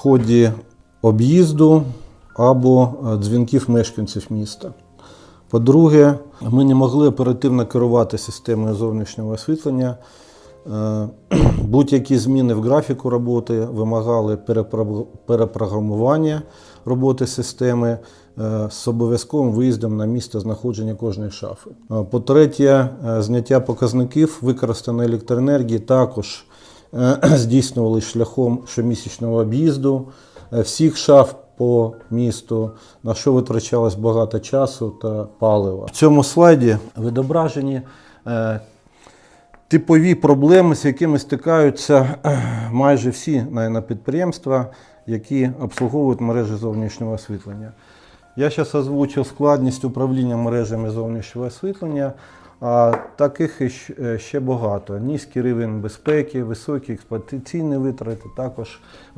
ході об'їзду або е, дзвінків мешканців міста. По-друге, ми не могли оперативно керувати системою зовнішнього освітлення. Е, Будь-які зміни в графіку роботи вимагали перепрограмування роботи системи е, з обов'язковим виїздом на місце знаходження кожної шафи. По-третє, зняття показників використаної електроенергії також здійснювали шляхом щомісячного об'їзду е, всіх шаф по місту, на що витрачалось багато часу та палива. В цьому слайді відображені е, типові проблеми, з якими стикаються е, майже всі наверно, підприємства, які обслуговують мережі зовнішнього освітлення. Я зараз озвучив складність управління мережами зовнішнього освітлення. А таких е, ще багато. Низький рівень безпеки, високі експлуатаційні витрати, також